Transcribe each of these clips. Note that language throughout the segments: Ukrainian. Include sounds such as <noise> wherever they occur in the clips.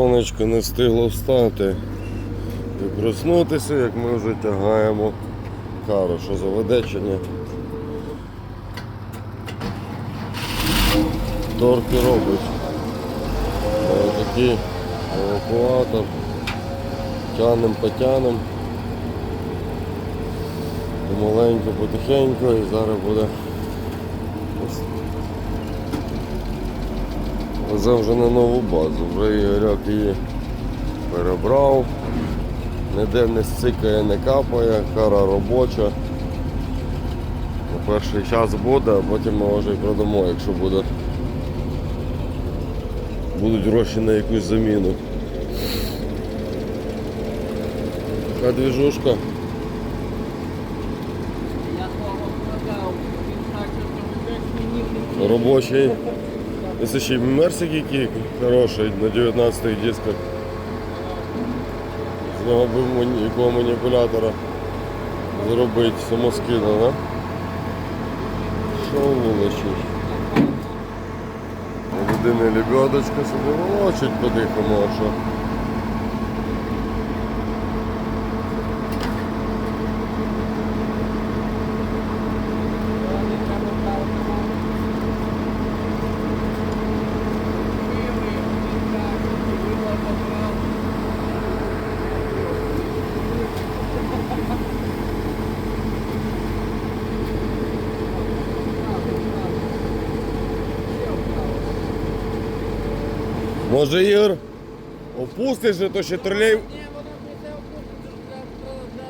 Сонечко не встигло встати і проснутися, як ми вже тягаємо кару, що заведе чи ні. Торки робить. Ось такий евакуатор. Тянем, потянем. Помаленьку, потихеньку і зараз буде. Везе вже на нову базу, вже Ігоряк її перебрав, ніде не стикає, не капає, кара робоча. На перший час буде, а потім ми вже і продамо, якщо буде. Будуть гроші на якусь заміну. Така двіжушка. Робочий. Це ще мерсики мерсик хорошие на 19 дисках. З нього би мані- якого маніпулятора зробити самоскида, да? Що вуличить? У людини лебедочка собі волочить по-тихому, а що? Може Ігор, опустиш, же, то ще тролей. Ні, воно не це для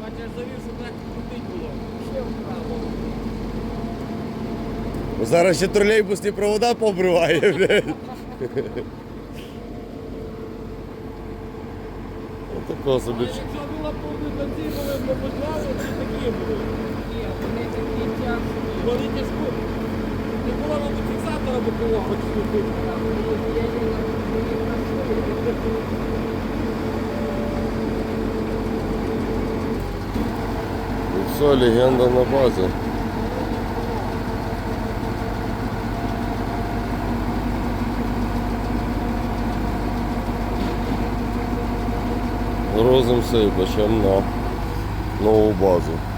Бачиш, завів, що так крутить було. Ще вправо. Зараз ще тролейбусні провода пообриває, <laughs> блядь. Отако собі. Якщо була повна бензинова, ми познали, чи такі були? Ні, вони такі тяжкі. Вони тяжкі. Не було чи І все, легенда на базі. Грузимося і почнемо на нову базу.